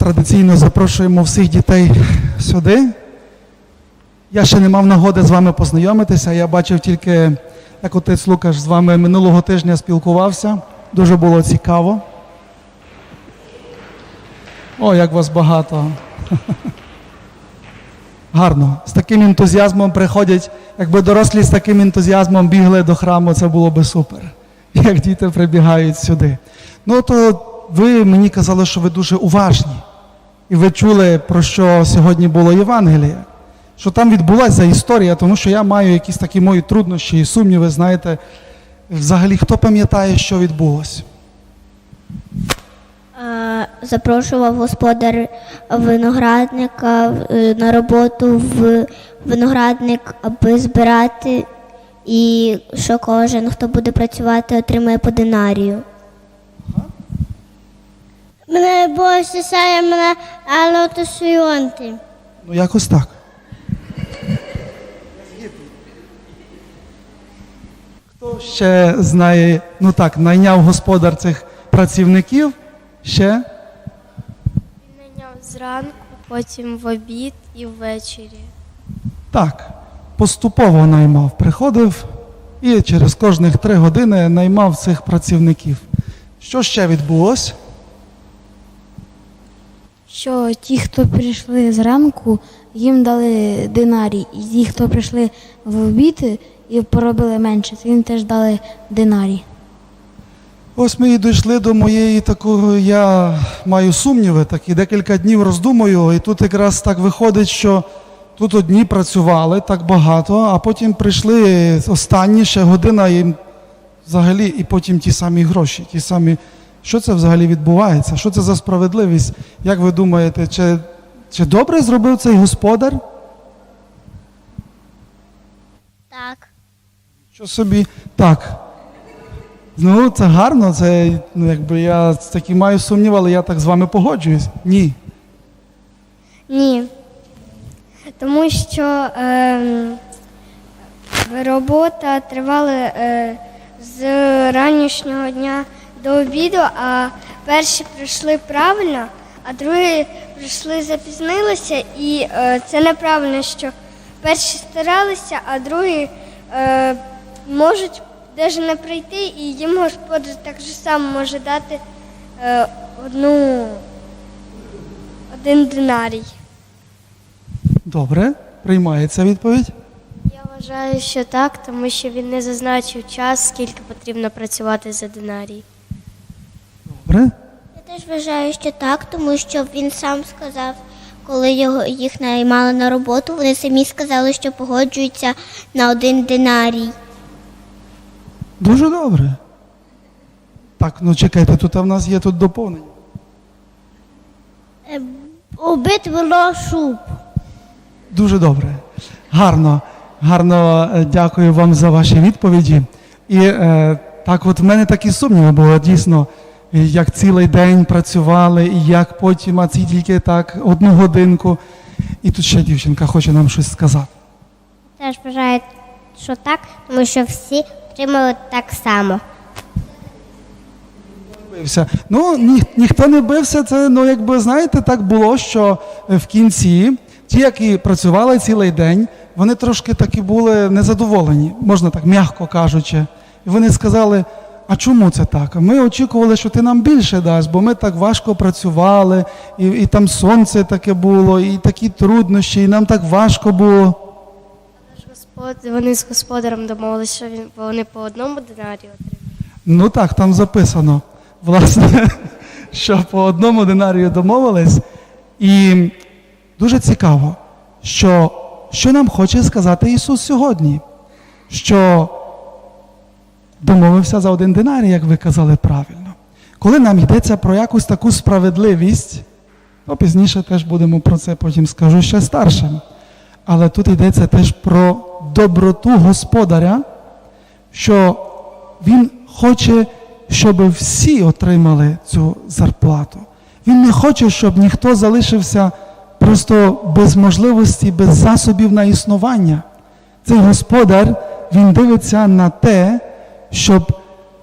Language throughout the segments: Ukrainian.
Традиційно запрошуємо всіх дітей сюди. Я ще не мав нагоди з вами познайомитися. Я бачив тільки, як отець Лукаш з вами минулого тижня спілкувався. Дуже було цікаво. О, як вас багато. Гарно. З таким ентузіазмом приходять. Якби дорослі з таким ентузіазмом бігли до храму, це було би супер. Як діти прибігають сюди. Ну то ви мені казали, що ви дуже уважні. І ви чули, про що сьогодні було Євангеліє. Що там відбулася історія, тому що я маю якісь такі мої труднощі і сумніви, знаєте, взагалі, хто пам'ятає, що відбулося? Запрошував господар виноградника е, на роботу в виноградник, аби збирати, і що кожен, хто буде працювати, отримає по динарію. Мене більше сяє мене алотосуйонти. Ну, якось так. Хто ще знає, ну так, найняв господар цих працівників ще? Найняв зранку, потім в обід і ввечері. Так, поступово наймав. Приходив і через кожних три години наймав цих працівників. Що ще відбулося? Що ті, хто прийшли зранку, їм дали динарій. І ті, хто прийшли в обід і поробили менше, то їм теж дали динарій. Ось ми і дійшли до моєї такого, я маю сумніви, такі декілька днів роздумую, і тут якраз так виходить, що тут одні працювали так багато, а потім прийшли останні ще година їм взагалі, і потім ті самі гроші, ті самі. Що це взагалі відбувається? Що це за справедливість? Як ви думаєте, чи, чи добре зробив цей господар? Так. Що собі? Так. Ну, це гарно, це ну, якби я такі маю сумнів, але я так з вами погоджуюсь. Ні. Ні. Тому що ем, робота тривала е, з ранішнього дня до обіду, а перші прийшли правильно, а другі прийшли запізнилися, і е, це неправильно, що перші старалися, а другі е, можуть навіть не прийти, і їм господар так же само може дати е, одну, один динарій. Добре, приймається відповідь. Я вважаю, що так, тому що він не зазначив час, скільки потрібно працювати за динарій. Добре. Я теж вважаю, що так, тому що він сам сказав, коли його, їх наймали на роботу, вони самі сказали, що погоджуються на один динарій. Дуже добре. Так, ну чекайте, тут в нас є тут доповнення. Обід було суп. Дуже добре. Гарно, гарно е, дякую вам за ваші відповіді. І е, так, от в мене такі сумніви було дійсно, і як цілий день працювали, і як потім, а ці тільки так одну годинку. І тут ще дівчинка хоче нам щось сказати. Теж вважаю, що так, тому що всі отримали так само. Бився. Ну, ні, ніхто не бився, це, ну, якби, знаєте, так було, що е, в кінці ті, які працювали цілий день, вони трошки таки були незадоволені, можна так, м'яко кажучи. І вони сказали, а чому це так? Ми очікували, що ти нам більше дасть, бо ми так важко працювали, і, і там сонце таке було, і такі труднощі, і нам так важко було. Господ... Вони з господарем домовилися, що він... вони по одному динарію отримують. Ну так, там записано, власне, що по одному динарію домовились. І дуже цікаво, що, що нам хоче сказати Ісус сьогодні, що домовився за один динарій, як ви казали правильно. Коли нам йдеться про якусь таку справедливість, ну, пізніше теж будемо про це потім скажу ще старшим. Але тут йдеться теж про доброту господаря, що він хоче, щоб всі отримали цю зарплату. Він не хоче, щоб ніхто залишився просто без можливості, без засобів на існування. Цей господар, він дивиться на те, щоб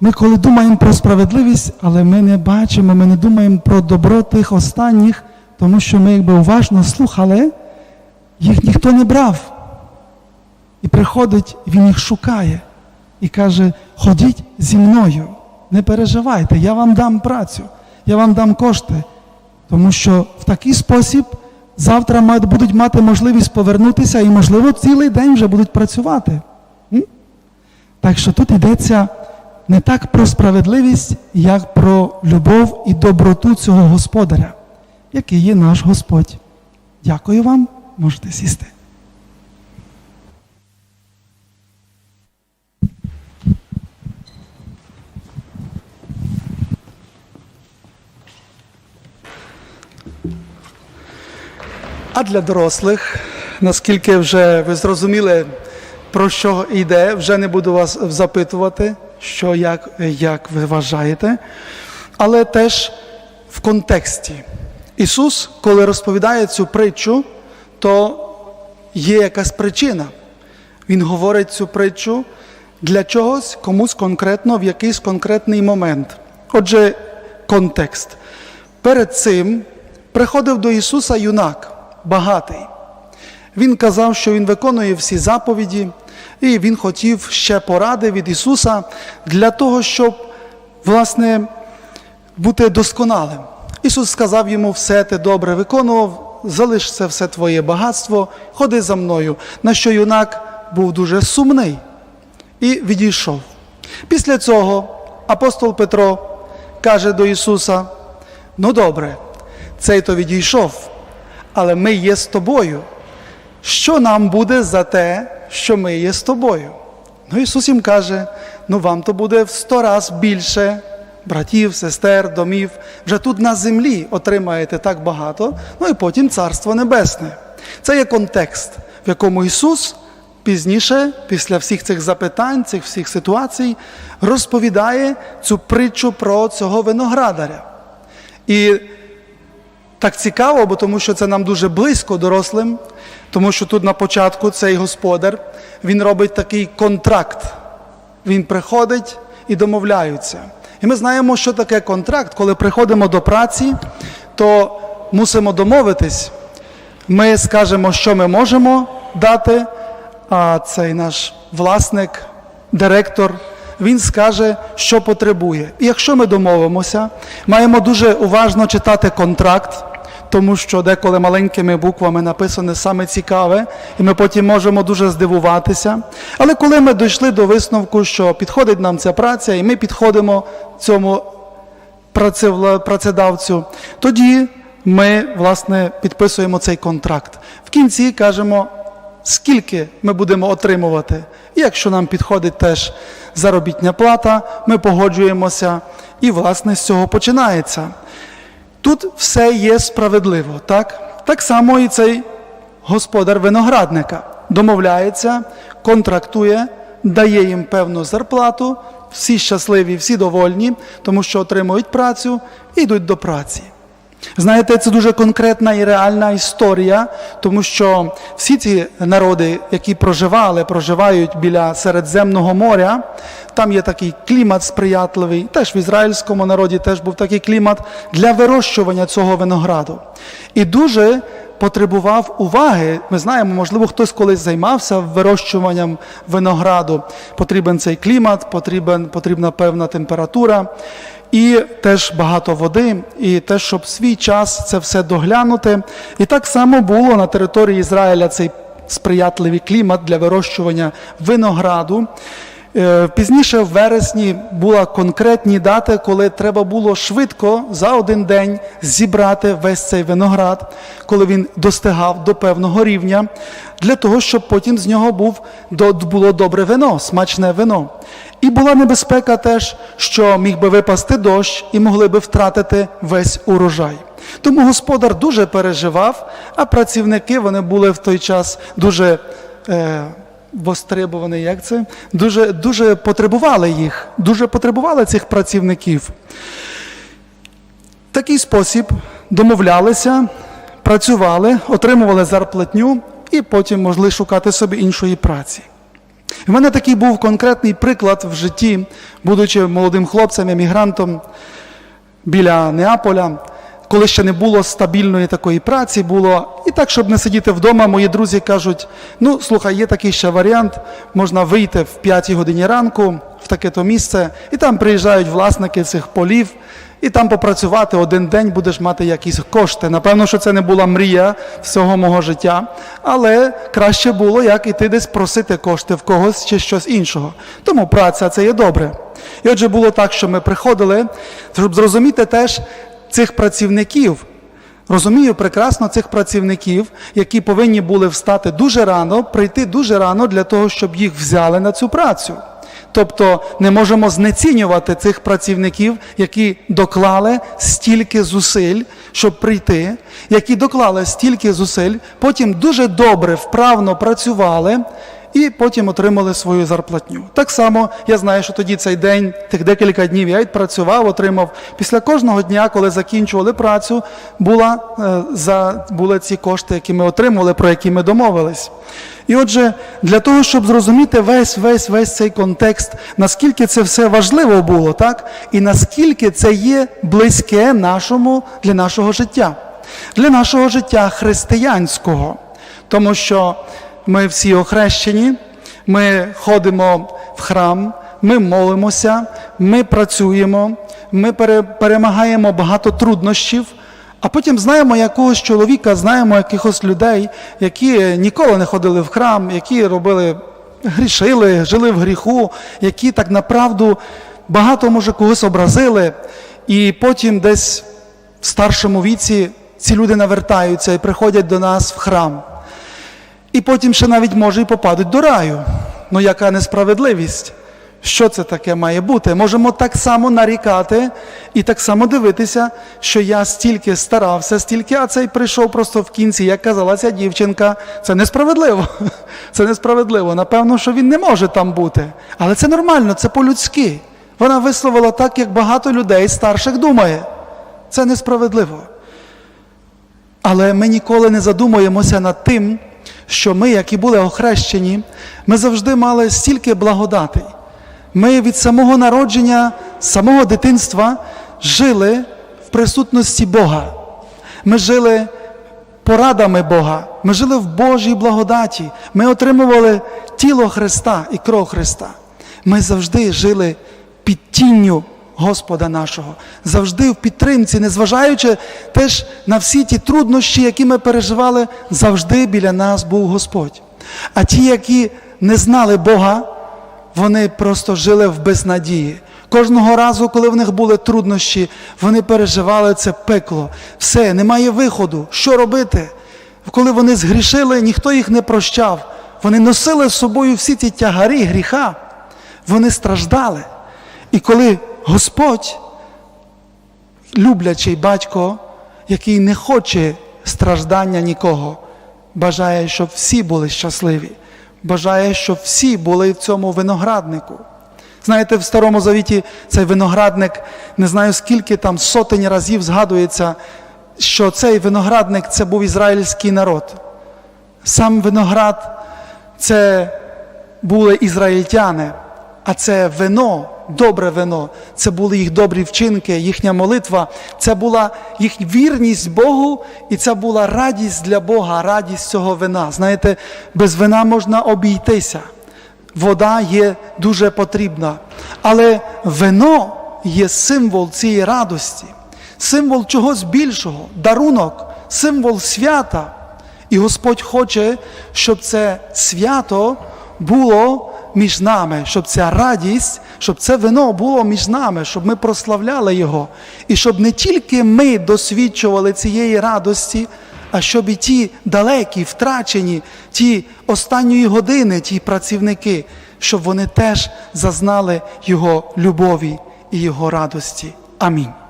ми коли думаємо про справедливість, але ми не бачимо, ми не думаємо про добро тих останніх, Тому що ми якби уважно слухали, їх ніхто не брав. І приходить, він їх шукає і каже: ходіть зі мною, не переживайте, я вам дам працю, я вам дам кошти. Тому що в такий спосіб завтра будуть мати можливість повернутися і, можливо, цілий день вже будуть працювати. Так що тут йдеться не так про справедливість, як про любов і доброту цього господаря, який є наш Господь. Дякую вам, можете сісти. А для дорослих, наскільки вже ви зрозуміли, про що йде, вже не буду вас запитувати, що як, як ви вважаєте, але теж в контексті. Ісус, коли розповідає цю притчу, то є якась причина. Він говорить цю притчу для чогось, комусь конкретно в якийсь конкретний момент. Отже, контекст. Перед цим приходив до Ісуса юнак, багатий. Він казав, що він виконує всі заповіді, і він хотів ще поради від Ісуса для того, щоб, власне, бути досконалим. Ісус сказав йому, все ти добре виконував, залиш це все твоє багатство, ходи за мною. На що юнак був дуже сумний і відійшов. Після цього апостол Петро каже до Ісуса: ну добре, цей то відійшов, але ми є з тобою. Що нам буде за те, що ми є з тобою? Ну, Ісус їм каже: ну вам то буде в сто раз більше братів, сестер, домів. Вже тут на землі отримаєте так багато, ну і потім Царство Небесне. Це є контекст, в якому Ісус пізніше, після всіх цих запитань, цих всіх ситуацій, розповідає цю притчу про цього виноградаря. І так цікаво, бо тому що це нам дуже близько дорослим, тому що тут на початку цей господар він робить такий контракт. Він приходить і домовляються. І ми знаємо, що таке контракт. Коли приходимо до праці, то мусимо домовитись. Ми скажемо, що ми можемо дати, а цей наш власник, директор, він скаже, що потребує. І якщо ми домовимося, маємо дуже уважно читати контракт, тому що деколи маленькими буквами написане саме цікаве, і ми потім можемо дуже здивуватися. Але коли ми дійшли до висновку, що підходить нам ця праця, і ми підходимо цьому працедавцю, тоді ми, власне, підписуємо цей контракт. В кінці кажемо, скільки ми будемо отримувати. І якщо нам підходить теж заробітня плата, ми погоджуємося, і, власне, з цього починається. Тут все є справедливо, так? Так само і цей господар виноградника домовляється, контрактує, дає їм певну зарплату, всі щасливі, всі довольні, тому що отримують працю і йдуть до праці. Знаєте, це дуже конкретна і реальна історія, тому що всі ці народи, які проживали, проживають біля Середземного моря, там є такий клімат сприятливий. Теж в ізраїльському народі теж був такий клімат для вирощування цього винограду. І дуже потребував уваги. Ми знаємо, можливо, хтось колись займався вирощуванням винограду. Потрібен цей клімат, потрібен, потрібна певна температура. І теж багато води, і те, щоб свій час це все доглянути. І так само було на території Ізраїля цей сприятливий клімат для вирощування винограду. Е, Пізніше в вересні була конкретні дати, коли треба було швидко за один день зібрати весь цей виноград, коли він достигав до певного рівня, для того, щоб потім з нього був, було добре вино, смачне вино. І була небезпека теж, що міг би випасти дощ і могли би втратити весь урожай. Тому господар дуже переживав, а працівники вони були в той час дуже. Е, востребовані, як це? Дуже, дуже потребували їх, дуже потребували цих працівників. Такий спосіб домовлялися, працювали, отримували зарплатню і потім могли шукати собі іншої праці. У мене такий був конкретний приклад в житті, будучи молодим хлопцем, емігрантом біля Неаполя. Коли ще не було стабільної такої праці, було і так, щоб не сидіти вдома, мої друзі кажуть: ну слухай, є такий ще варіант, можна вийти в 5 годині ранку в таке-то місце, і там приїжджають власники цих полів, і там попрацювати один день будеш мати якісь кошти. Напевно, що це не була мрія всього мого життя, але краще було, як іти десь просити кошти в когось чи щось іншого. Тому праця це є добре. І отже, було так, що ми приходили, щоб зрозуміти теж цих працівників. Розумію прекрасно цих працівників, які повинні були встати дуже рано, прийти дуже рано для того, щоб їх взяли на цю працю. Тобто не можемо знецінювати цих працівників, які доклали стільки зусиль, щоб прийти, які доклали стільки зусиль, потім дуже добре, вправно працювали і потім отримали свою зарплатню. Так само я знаю, що тоді цей день, тих декілька днів я відпрацював, отримав. Після кожного дня, коли закінчували працю, була, е, за, були ці кошти, які ми отримували, про які ми домовились. І отже, для того, щоб зрозуміти весь весь весь цей контекст, наскільки це все важливо було, так? І наскільки це є близьке нашому для нашого життя, для нашого життя християнського. Тому що ми всі охрещені, ми ходимо в храм, ми молимося, ми працюємо, ми пере- перемагаємо багато труднощів. А потім знаємо якогось чоловіка, знаємо якихось людей, які ніколи не ходили в храм, які робили, грішили, жили в гріху, які так направду багато може когось образили, і потім десь в старшому віці ці люди навертаються і приходять до нас в храм. І потім ще навіть може і попадуть до раю. Ну яка несправедливість? Що це таке має бути? Можемо так само нарікати і так само дивитися, що я стільки старався, стільки, а цей прийшов просто в кінці, як казала ця дівчинка. Це несправедливо. Це несправедливо. Напевно, що він не може там бути. Але це нормально, це по-людськи. Вона висловила так, як багато людей старших думає. Це несправедливо. Але ми ніколи не задумуємося над тим, що ми, які були охрещені, ми завжди мали стільки благодатей. Ми від самого народження, самого дитинства жили в присутності Бога. Ми жили порадами Бога, ми жили в Божій благодаті. Ми отримували тіло Христа і кров Христа. Ми завжди жили під тінню Господа нашого, завжди в підтримці, незважаючи теж на всі ті труднощі, які ми переживали, завжди біля нас був Господь. А ті, які не знали Бога, вони просто жили в безнадії. Кожного разу, коли в них були труднощі, вони переживали це пекло. Все, немає виходу. Що робити? Коли вони згрішили, ніхто їх не прощав. Вони носили з собою всі ці тягарі гріха. Вони страждали. І коли Господь, люблячий батько, який не хоче страждання нікого, бажає, щоб всі були щасливі, бажає, щоб всі були в цьому винограднику. Знаєте, в Старому Завіті цей виноградник, не знаю скільки там сотень разів згадується, що цей виноградник це був ізраїльський народ. Сам виноград це були ізраїльтяни, а це вино, добре вино, це були їх добрі вчинки, їхня молитва, це була їх вірність Богу, і це була радість для Бога, радість цього вина. Знаєте, без вина можна обійтися. Вода є дуже потрібна. Але вино є символ цієї радості, символ чогось більшого, дарунок, символ свята. І Господь хоче, щоб це свято було між нами, щоб ця радість, щоб це вино було між нами, щоб ми прославляли Його. І щоб не тільки ми досвідчували цієї радості, а щоб і ті далекі, втрачені, ті останньої години, ті працівники, щоб вони теж зазнали Його любові і Його радості. Амінь.